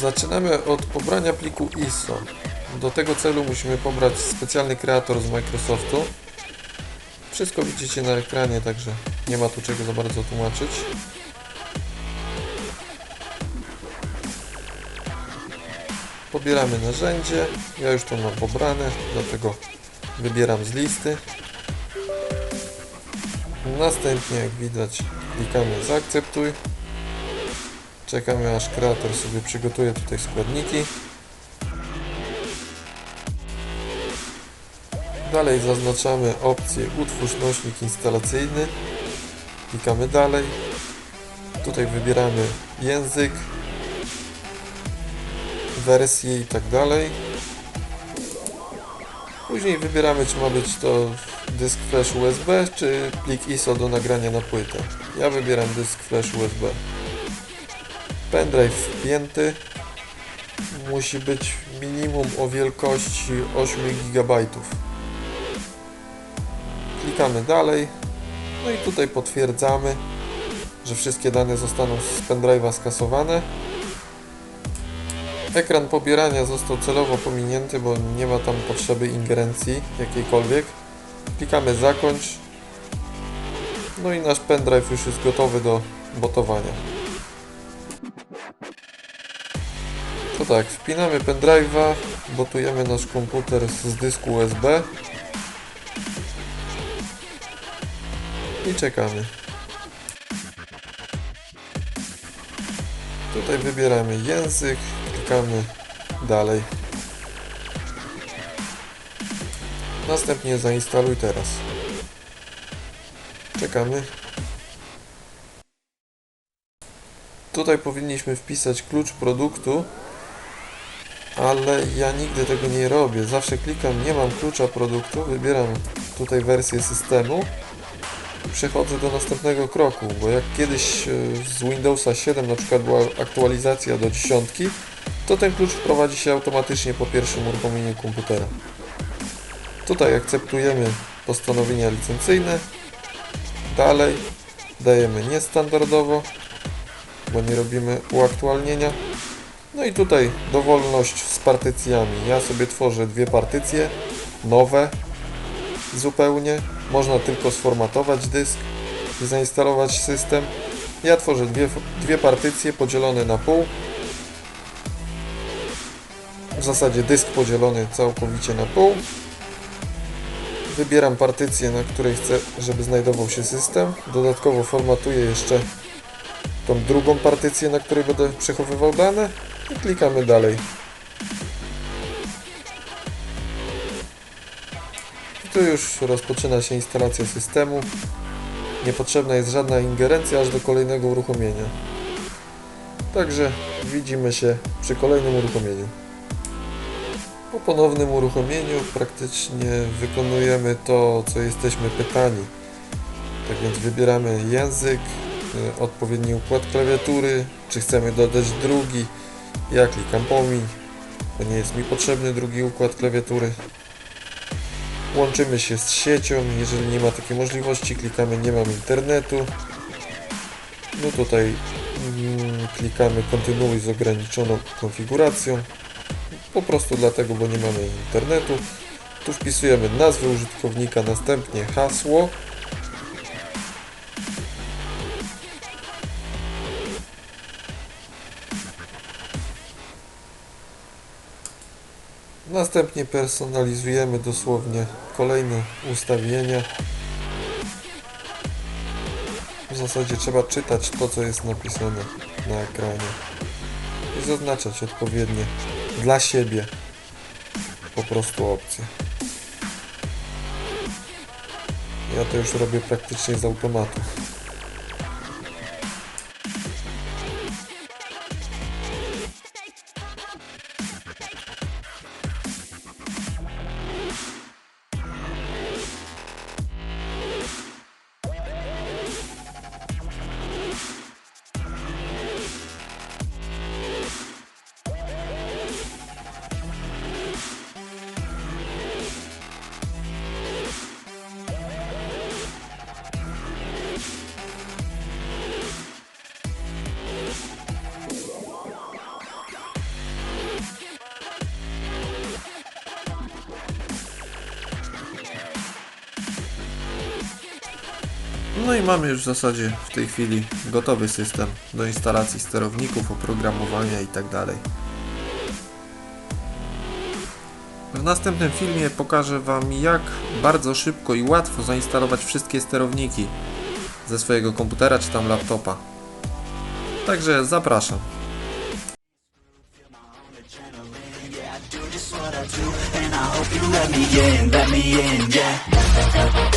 Zaczynamy od pobrania pliku ISO. Do tego celu musimy pobrać specjalny kreator z Microsoftu. Wszystko widzicie na ekranie, także nie ma tu czego za bardzo tłumaczyć. Pobieramy narzędzie. Ja już to mam pobrane, dlatego wybieram z listy. Następnie, jak widać, klikamy zaakceptuj. Czekamy aż kreator sobie przygotuje tutaj składniki. Dalej zaznaczamy opcję utwórz nośnik instalacyjny. Klikamy dalej. Tutaj wybieramy język, wersję i tak dalej. Później wybieramy czy ma być to dysk flash USB czy plik ISO do nagrania na płytę. Ja wybieram dysk flash USB. Pendrive wpięty musi być minimum o wielkości 8 GB. Klikamy dalej. No i tutaj potwierdzamy, że wszystkie dane zostaną z pendrive'a skasowane. Ekran pobierania został celowo pominięty, bo nie ma tam potrzeby ingerencji jakiejkolwiek. Klikamy zakończ. No i nasz pendrive już jest gotowy do botowania. Tak, wpinamy pendrive'a, botujemy nasz komputer z dysku USB i czekamy. Tutaj wybieramy język, klikamy dalej. Następnie zainstaluj teraz. Czekamy. Tutaj powinniśmy wpisać klucz produktu, ale ja nigdy tego nie robię. Zawsze klikam nie mam klucza produktu, wybieram tutaj wersję systemu i przechodzę do następnego kroku, bo jak kiedyś e, z Windowsa 7 na przykład była aktualizacja do dziesiątki, to ten klucz wprowadzi się automatycznie po pierwszym uruchomieniu komputera. Tutaj akceptujemy postanowienia licencyjne. Dalej dajemy niestandardowo, bo nie robimy uaktualnienia. No i tutaj dowolność z partycjami. Ja sobie tworzę dwie partycje, nowe zupełnie. Można tylko sformatować dysk i zainstalować system. Ja tworzę dwie, dwie partycje podzielone na pół. W zasadzie dysk podzielony całkowicie na pół. Wybieram partycję, na której chcę, żeby znajdował się system. Dodatkowo formatuję jeszcze tą drugą partycję, na której będę przechowywał dane i klikamy dalej. I tu już rozpoczyna się instalacja systemu. Niepotrzebna jest żadna ingerencja aż do kolejnego uruchomienia. Także widzimy się przy kolejnym uruchomieniu. Po ponownym uruchomieniu praktycznie wykonujemy to, co jesteśmy pytani. Tak więc wybieramy język, y, odpowiedni układ klawiatury, czy chcemy dodać drugi. Ja klikam pomiń, bo nie jest mi potrzebny drugi układ klawiatury. Łączymy się z siecią, jeżeli nie ma takiej możliwości, klikamy nie mam internetu. No tutaj mm, klikamy kontynuuj z ograniczoną konfiguracją. Po prostu dlatego, bo nie mamy internetu. Tu wpisujemy nazwę użytkownika, następnie hasło. Następnie personalizujemy dosłownie kolejne ustawienia. W zasadzie trzeba czytać to, co jest napisane na ekranie i zaznaczać odpowiednie dla siebie po prostu opcje. Ja to już robię praktycznie z automatu. No i mamy już w zasadzie w tej chwili gotowy system do instalacji sterowników, oprogramowania i tak. W następnym filmie pokażę Wam jak bardzo szybko i łatwo zainstalować wszystkie sterowniki ze swojego komputera czy tam laptopa. Także zapraszam. And I hope you let me in, let me in, yeah.